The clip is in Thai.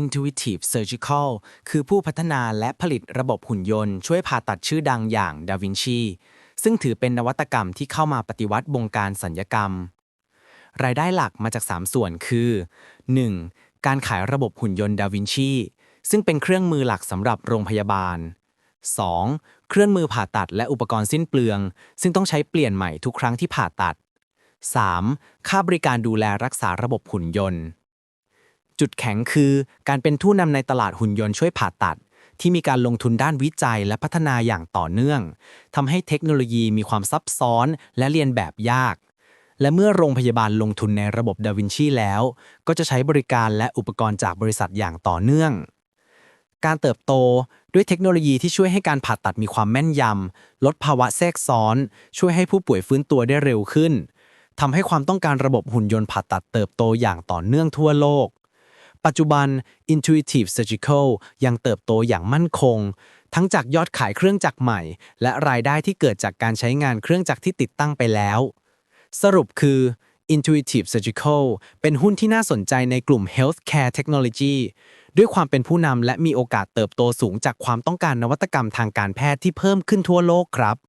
Intuitive Surgical คือผู้พัฒนาและผลิตระบบหุ่นยนต์ช่วยผ่าตัดชื่อดังอย่าง Da Vinci ซึ่งถือเป็นนวัตกรรมที่เข้ามาปฏิวัติวงการสัญญกรรม รายได้หลักมาจาก 3 ส่วนคือ 1. การขายระบบหุ่นยนต์ Da Vinci ซึ่งเป็นเครื่องมือหลักสำหรับโรงพยาบาล 2. เครื่องมือผ่าตัดและอุปกรณ์สิ้นเปลือง ซึ่งต้องใช้เปลี่ยนใหม่ทุกครั้งที่ผ่าตัด 3. ค่าบริการดูแลรักษาระบบหุ่นยนต์ จุดแข็งคือการเป็นผู้นำในตลาดหุ่นยนต์ช่วยผ่าตัด ที่มีการลงทุนด้านวิจัยและพัฒนาอย่างต่อเนื่องทำให้เทคโนโลยีมีความซับซ้อนและเรียนแบบยาก และเมื่อโรงพยาบาลลงทุนในระบบดาวินชีแล้ว ก็จะใช้บริการและอุปกรณ์จากบริษัทอย่างต่อเนื่อง การเติบโตด้วยเทคโนโลยีที่ช่วยให้การผ่าตัดมีความแม่นยำลดภาวะแทรกซ้อน ช่วยให้ผู้ป่วยฟื้นตัวได้เร็วขึ้นทำให้ความต้องการระบบหุ่นยนต์ผ่าตัดเติบโตอย่างต่อเนื่องทั่วโลก ปัจจุบัน Intuitive Surgical ยังเติบโตอย่างมั่นคง ทั้งจากยอดขายเครื่องจักรใหม่ และรายได้ที่เกิดจากการใช้งานเครื่องจักรที่ติดตั้งไปแล้ว สรุปคือ Intuitive Surgical เป็นหุ้นที่น่าสนใจในกลุ่ม Healthcare Technology ด้วยความเป็นผู้นำและมีโอกาสเติบโตสูงจากความต้องการนวัตกรรมทางการแพทย์ที่เพิ่มขึ้นทั่วโลกครับ